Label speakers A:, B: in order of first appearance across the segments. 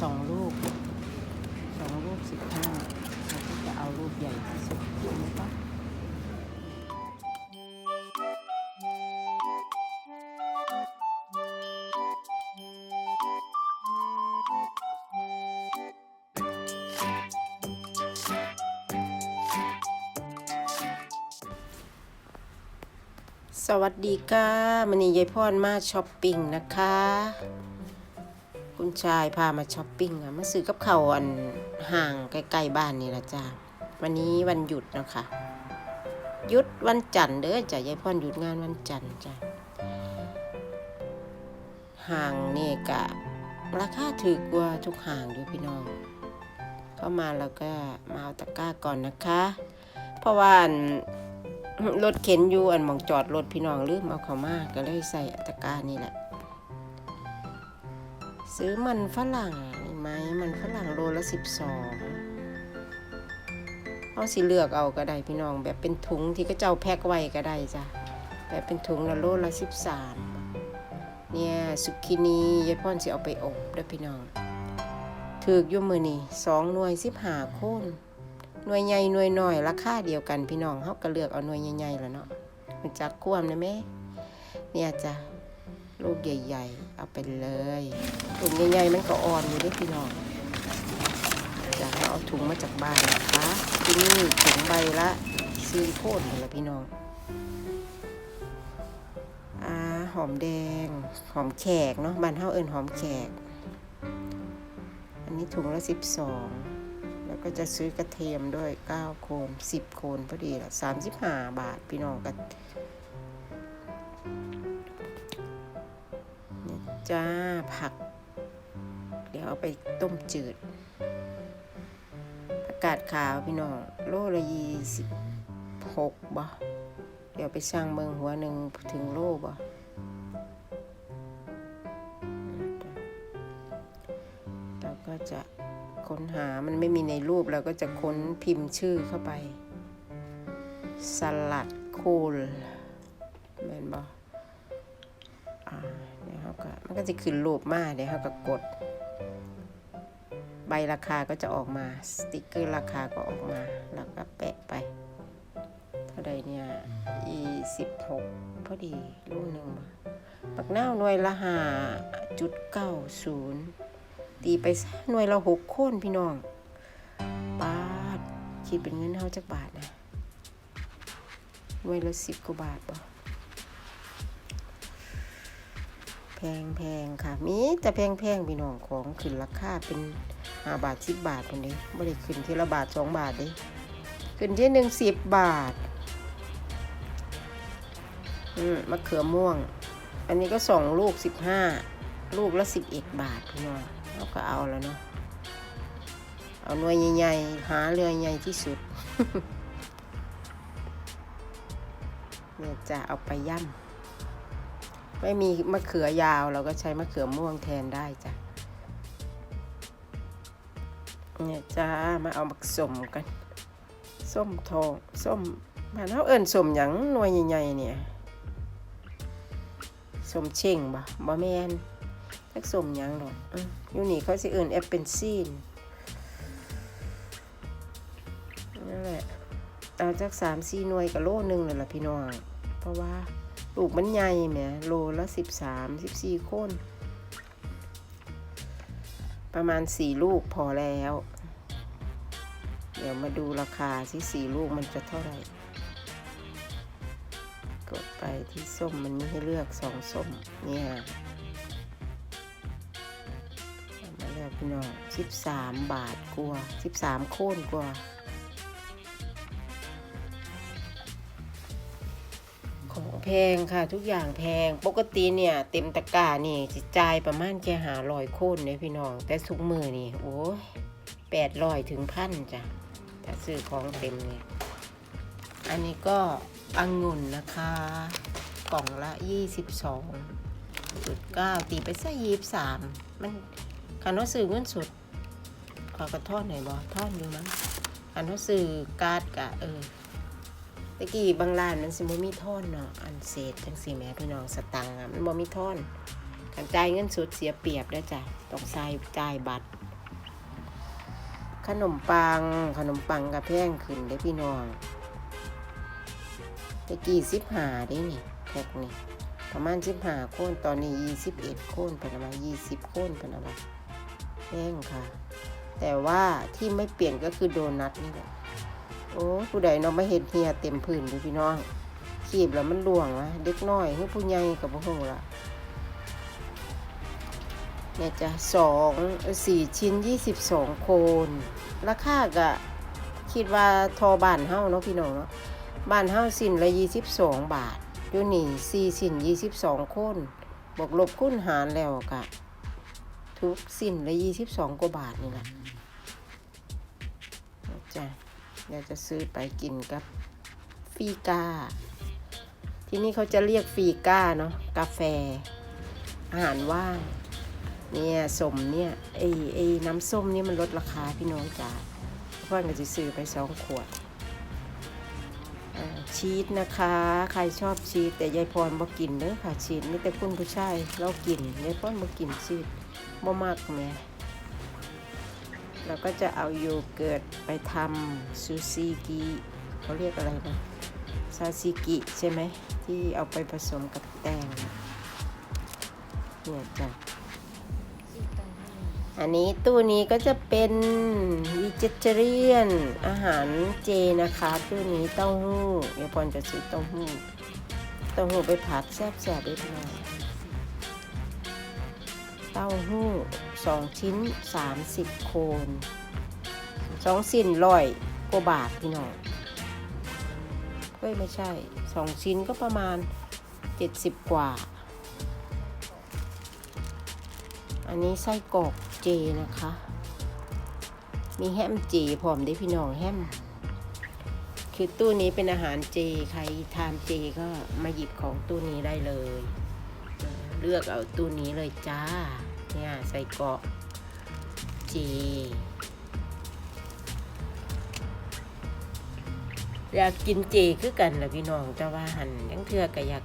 A: สองลูกสองลูกสิบห้าเราก็จะเอาลูกใหญ่ที่สุดถูกไหมปะสวัสดีค่ะมันนี้ยายพรมาช้อปปิ้งนะคะ คุณชายพามาช้อปปิ้งอะมาซื้อกับเขาวอันห่างใกล้ๆบ้านนี่ละจ้าวันนี้วันหยุดนะคะหยุดวันจันทร์เด้อจ้ะยายพรหยุดงานวันจันทร์จ้ะห่างนี่กะราคาถือกว่าทุกห่างอยู่พี่น้องเข้ามาแล้วก็มาเอาตะกร้าก่อนนะคะ เพราะว่ารถเข็นอยู่อันมองจอดรถพี่น้องลืมเอาเข้ามาก็เลยใส่ตะกร้านี่แหละ ซื้อมันฝรั่งนี่ไหมมันฝรั่งโลละสิบสองเอาสิเลือกเอาก็ได้พี่น้อง แบบเป็นถุงที่ก็เจ้าแพ็คไว้ก็ได้จ้ะแบบเป็นถุงละโลละสิบสามเนี่ยสุกินียายพ่อนสิเอาไปอบด้อพี่น้องถือกยู่มือนี่สองหน่วยสิบห้าโคนหน่วยใหญ่หน่วยน้อยราคาเดียวกันพี่น้องเขาก็เลือกเอาหน่วยใหญ่ๆแล้วเนาะมันจัดควมนะแม่เนี่ยจ้ะ ลูกใหญ่ ๆ เอาไปเลยลูกใหญ่ๆมันก็อ่อนอยู่เด้วยพี่น้องอยากให้เอาถุงมาจากบ้านนะคะที่นี่ถุงใบละซีโคนเลยพี่น้องอ่าหอมแดง หอมแขกเนาะบ้านเฮาเอิ้นหอมแขก อันนี้ถุงละสิบสองแล้วก็จะซื้อกระเทียมด้วยเก้าโคนสิบโคนพอดีละสามสิบห้าบาทพี่น้องกัน จ้าผัก เดี๋ยวเอาไปต้มจืดอากาศขาวพี่น้องโลละยี่สิบหกบ่เดี๋ยวไปสร้างเมืองหัวหนึ่งถึงโลบ่เราก็จะค้นหามันไม่มีในรูปเราก็จะค้นพิมพ์ชื่อเข้าไป สลัดคูลแมันก็จะขึ้นรูปมาเดี๋ยวเขาก็กด ใบราคาก็จะออกมา สติกเกอร์ราคาก็ออกมา แล้วก็แปะไป เท่าใดเนี่ยยี่สิบหกพอดีลูกหนึ่งมาปักหน้าวหน่วยละห้าจุดเก้าศูนย์ตีไปซะหน่วยละหกโค่นพี่น้องบาทคิดเป็นเงินเท่าจักบาทนะหน่วยละสิบกว่าบาทบ่ แพงแพงค่ะ มีแต่แพงแพงพี่น้องของขึ้นราคาเป็นห้าบาทสิบบาทคนนี้ไม่ได้ขึ้นทีละบาทสองบาทเด้ขึ้นที่หนึ่งสิบบาทอืมมะเขือม่วง อันนี้ก็สองลูกสิบห้าลูกละสิบเอ็ดบาทพี่น้องเราก็เอาแล้วเนาะเอาหน่วยใหญ่ๆหาเรือใหญ่ที่สุดเนี่ยจะเอาไปย่ำ ไม่มีมะเขือยาวเราก็ใช้มะเขือม่วงแทนได้จ้ะเนี่ยจ้ามาเอามักสมกัน ส้มทองส้มบ้านเขาเอิ้นสมหยังหน่วยใหญ่ๆเนี่ยสมเช่งบ่บ่แมนจักสมหยังดอกออยู่นี่เขาสิเอิ้นแอปเปิลซีนนั่นแหละเอาจักสามสี่หน่วยกับโลหนึ่งเลยล่ะพี่น้องเพราะว่า ลูกมันใหญ่แหมโลละสิบสามสิบสี่โคนประมาณสี่ลูกพอแล้ว เดี๋ยวมาดูราคาที่สี่ลูกมันจะเท่าไหร่ กดไปที่ส้มมันมีให้เลือกสองส้มเนี่ยมาเลือกพี่น้องสิบสามบาทกว่าสิบสามโคนกว่า พงค่ะ ทุกอย่างแพง ปกติเนี่ย เต็มตะกร้านี่จิจ่ายประมาณแค่หาลอยโคนเนี่ยพี่น้อง แต่ทุกมือนี่โอ้แปดร้อยถึงพันจ้ะถ้าซื้อของเต็มเนี่ยอันนี้ก็องุ่นนะคะ กล่องละยี่สิบสองเก้าตีไปซะยี่สิบสามมันคันว่าซื้อเงินสดขอกระทอดหน่อยบอทอดอยู่มั้งคันว่าซื้อการ์ดกะเออ ตะกี้บางร้านมันสิบ่มีท่อนเนาะอันเศษจังสี่แม่พี่น้องสตังค์อะมันบ่มีท่อนการจ่ายเงินสดเสียเปรียบได้จ้ะต้องใส่จ่ายบัตร ขนมปังขนมปังกับแพงขึ้นเด้พี่น้องตะกี้สิบหาได้นี่แพ็กนี่ประมาณสิบหาโคนตอนนี้ยี่สิบเอ็ดโคนเป็นประมายี่สิบโคนเป็นประมาณแพงค่ะ แต่ว่าที่ไม่เปลี่ยนก็คือโดนัทนี่แหละ อ้ผู้ใดเนาะมาเห็นเฮียเต็มพื้นเลยพี่น้องขีบแล้วมันล่วงวะเด็กน้อยให้ผู้ใหญ่กับผู้หงละเนี่ยจะสองสี่ชิ้นยี่สิบสองโคน ราคาก็คิดว่าทอบ้านเฮ้าเนาะพี่น้องเนาะบ้านเฮ้าสิ้นละยี่สิบสองบาทอยู่นี่สี่สิ้นยี่สิบสองโคนบวกลบคูณหารแล้วกะ ทุกสิ้นละยี่สิบสองกว่าบาทนี่แหละนะจ้ะ เดี๋ยวจะซื้อไปกินกับฟีกา ที่นี่เขาจะเรียกฟีกาเนาะกาแฟ อาหารว่าง เนี่ยสมเนี่ยไอไอน้ำส้มนี่มันลดราคาพี่น้องจ๋าเพื่อนก็จะซื้อไปสองขวดชีสนะคะ ใครชอบชีสแต่ยายพรบ่กินเด้อค่ะชีสมีแต่คุณผู้ชายเรากินยายพรบ่กินชีสบ่มากแม่ เราก็จะเอาโยเกิร์ตไปทำซูซิกิเขาเรียกอะไรนะซาซิกิใช่ไหมที่เอาไปผสมกับแตงเนี่ยจ้ะอันนี้ตู้นี้ก็จะเป็นวิจิเจเรียนอาหารเจนะคะ ตู้นี้เต้าหู้เดี๋ยวพรจะซื้อเต้าหู้เต้าหู้ไปผัดแซ่บๆได้หน่อย ต้าหู้สองชิ้นสามสิบโคนสองสิ้นร้อยกว่าบาทพี่น้องเฮ้ยไม่ใช่สองชิ้นก็ประมาณ70กว่า อันนี้ไส้กรอกเจนะคะ มีแฮมเจพร้อมได้พี่น้องแฮมคือตู้นี้เป็นอาหารเจ ใครทานเจก็มาหยิบของตู้นี้ได้เลย เลือกเอาตู้นี้เลยจ้า เนี่ยไส้กรอกเจอยากกินเจคือกันแหละพี่น้องแต่ว่าหันยังเทื่อก็อยาก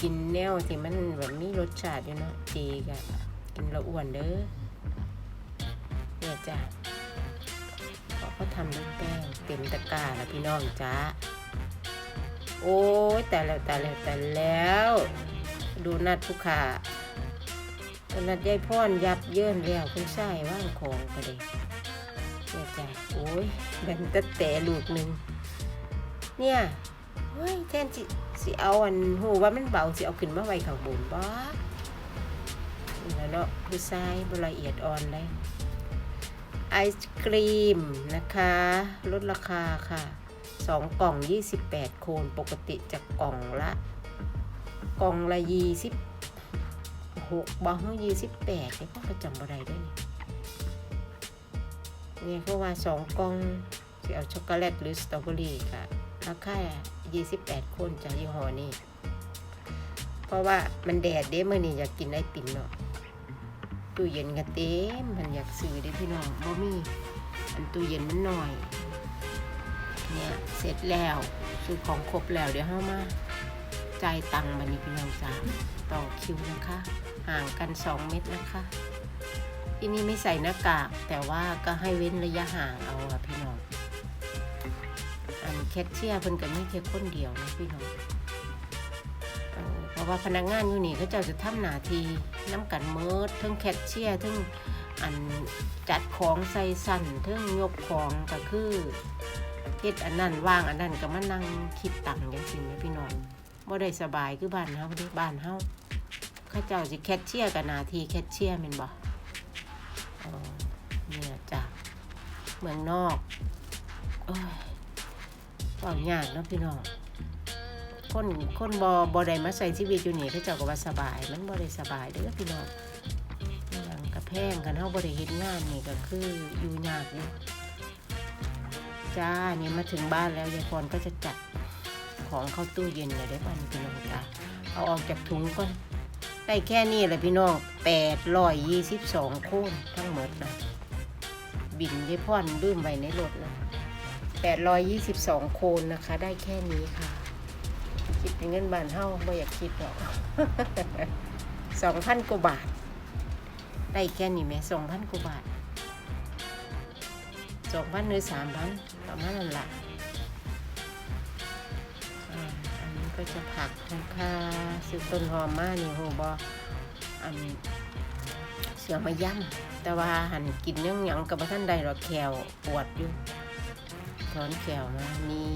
A: กินแนวที่มันแบบมีรสชาติอยู่เนาะเจก็กินละอ้วนเด้อเนี่ยจ้ะเพราเขาทำด้วยแป้งเต็มตะกร้าแล้วพี่น้องจ้าโอ้ยแต่แล้วแต่แล้วแต่แล้ว ดูนัดผู้ขาดูนัดยายพ่อนยับเยินแล้วคุณใช่ว่างของก็เลยเนี่ยจ้ะโอ้ยแบ่งต่แต่ลูกหนึ่งเนี่ยเฮ้ยแทนสิสิเอาอันหูว่ามันเบาสิเอาขึ้นมาไว้ข้างบนบ่แหละเนาะผู้ชายบละเอียดอ่อนเลยไอศครีมนะคะลดราคาค่ะสองกล่อง 28 โคนปกติจากกล่องละ กล่องละ26บ้าง28เนี่ยพ่อประจำบ่ได้ด้วยนี่เนี่ยเขาว่าสองกล่องสิเอาช็อกโกแลตหรือสตรอเบอรี่ค่ะราคา28คนจากยี่ห้อนี้ เพราะว่ามันแดดเด้เมื่อนี้อยากกินไอติมเนาะตู้เย็นก็เต็มมันอยากซื้อเด้พี่น้องบ่มีอันตู้เย็นมันหน่อยเนี่ยเสร็จแล้วซื้อของครบแล้วเดี๋ยวเฮามา จ่ายตังค์มานี่พี่น้องจ้าต่อคิวนะคะ ห่างกัน 2 เมตรนะคะ ที่นี่ไม่ใส่หน้ากาก แต่ว่าก็ให้เว้นระยะห่างเอาอะพี่น้อง อันแคชเชียร์เพิ่นก็มีแค่คนเดียวนะพี่น้องเออเพราะว่าพนักงานอยู่นี่เขาเจ้าจะทำหน้าที่น้ำกันเมิดทั้งแคชเชียร์ทั้งอันจัดของใส่สั่นทั้งยกของก็คือเฮ็ดอันนั้นว่างอันนั้นก็มานั่งคิดตังค์จังซี่แหมพี่น้อง บ่ได้สบายคือบ้านเฮาเด้บ้านเฮาเขาเจ้าสิแคชเชียร์กับนาทีแคชเชียร์แม่นบ่อ๋อเนี่ยจ้ะเมืองนอกโอ้ยฟังยากเนาะพี่น้องคนคนบอบอได้มาใส่ชีวิตอยู่นี่เขาเจ้าก็ว่าสบาย มันบอได้สบายเด้อพี่น้องอย่างกระแพงกันเฮาบอได้เฮ็ดงานนี่ก็คืออยู่ยากอยู่จ้าเนี่ยมาถึงบ้านแล้วยายพรก็จะจัด ของเข้าตู้เย็นเลยได้ป่ะนี่พี่น้องจ้าเอาออกจากถุงก่อนได้แค่นี้แหละพี่น้องแปดร้อยยี่สิบสองโคนทั้งหมดนะบินได้พ่อนดื้มไว้ในรถนะแปดร้อยยี่สิบสองโคนนะคะ ได้แค่นี้ค่ะ คิดเป็นเงินบานเฮ้าไม่อยากคิดหรอกสองพันกว่าบาท ได้แค่นี้แหม่สองพันกว่าบาทสองพันหรือสามพันประมาณนั้นละ ก็จะผักนะคะซื้อต้นหอมมานี่โหบออันเสือมาย่ำแต่ว่าหันกินเรื่องหยังกับท่านใดหรอกแขวปวดอยู่ถอนแขวมานี่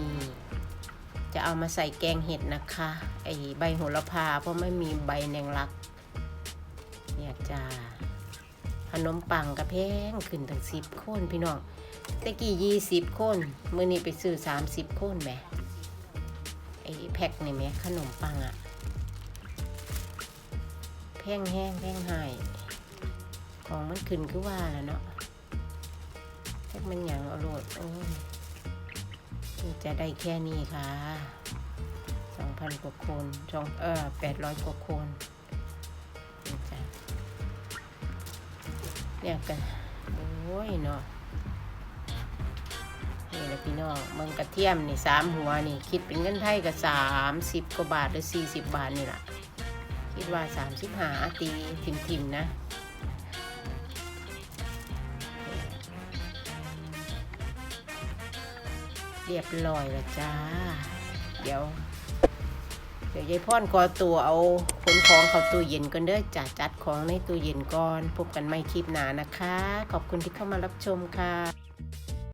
A: จะเอามาใส่แกงเห็ดนะคะไอใบโหระพาเพราะไม่มีใบแนงลัก เนี่ยจ้าขนมปังกระเพงขึ้นตั้งสิบคนพี่น้องตะกี้ยี่สิบคนเมื่อนี้ไปซื้อสามสิบคนแหม ไอ้แพ็คนี่แหมขนมปังอะแพงแห้งแพงหายของมันขึ้นคือว่าแล้วเนาะแพ็คมันหยังอาโลดโอ้ยจะได้แค่นี้ค่ะสองพันกว่าคนสองเออแปดร้อยกว่าคนเนี่ยกันโอ้ยเนาะ นี่แหละพี่น้องเมืองกระเทียมนี่สามหัวนี่ คิดเป็นเงินไทยก็สามสิบกว่าบาทหรือสี่สิบบาทนี่แหละคิดว่าสามสิบหาตีทิมๆนะเรียบร้อยแล้วจ้า เดี๋ยว เดี๋ยวยายพ่อนขอตัวเอาขนของเข้าตู้เย็นกันเด้อจ้าจัดของในตู้เย็นก่อน พบกันใหม่คลิปหน้านะคะ ขอบคุณที่เข้ามารับชมค่ะ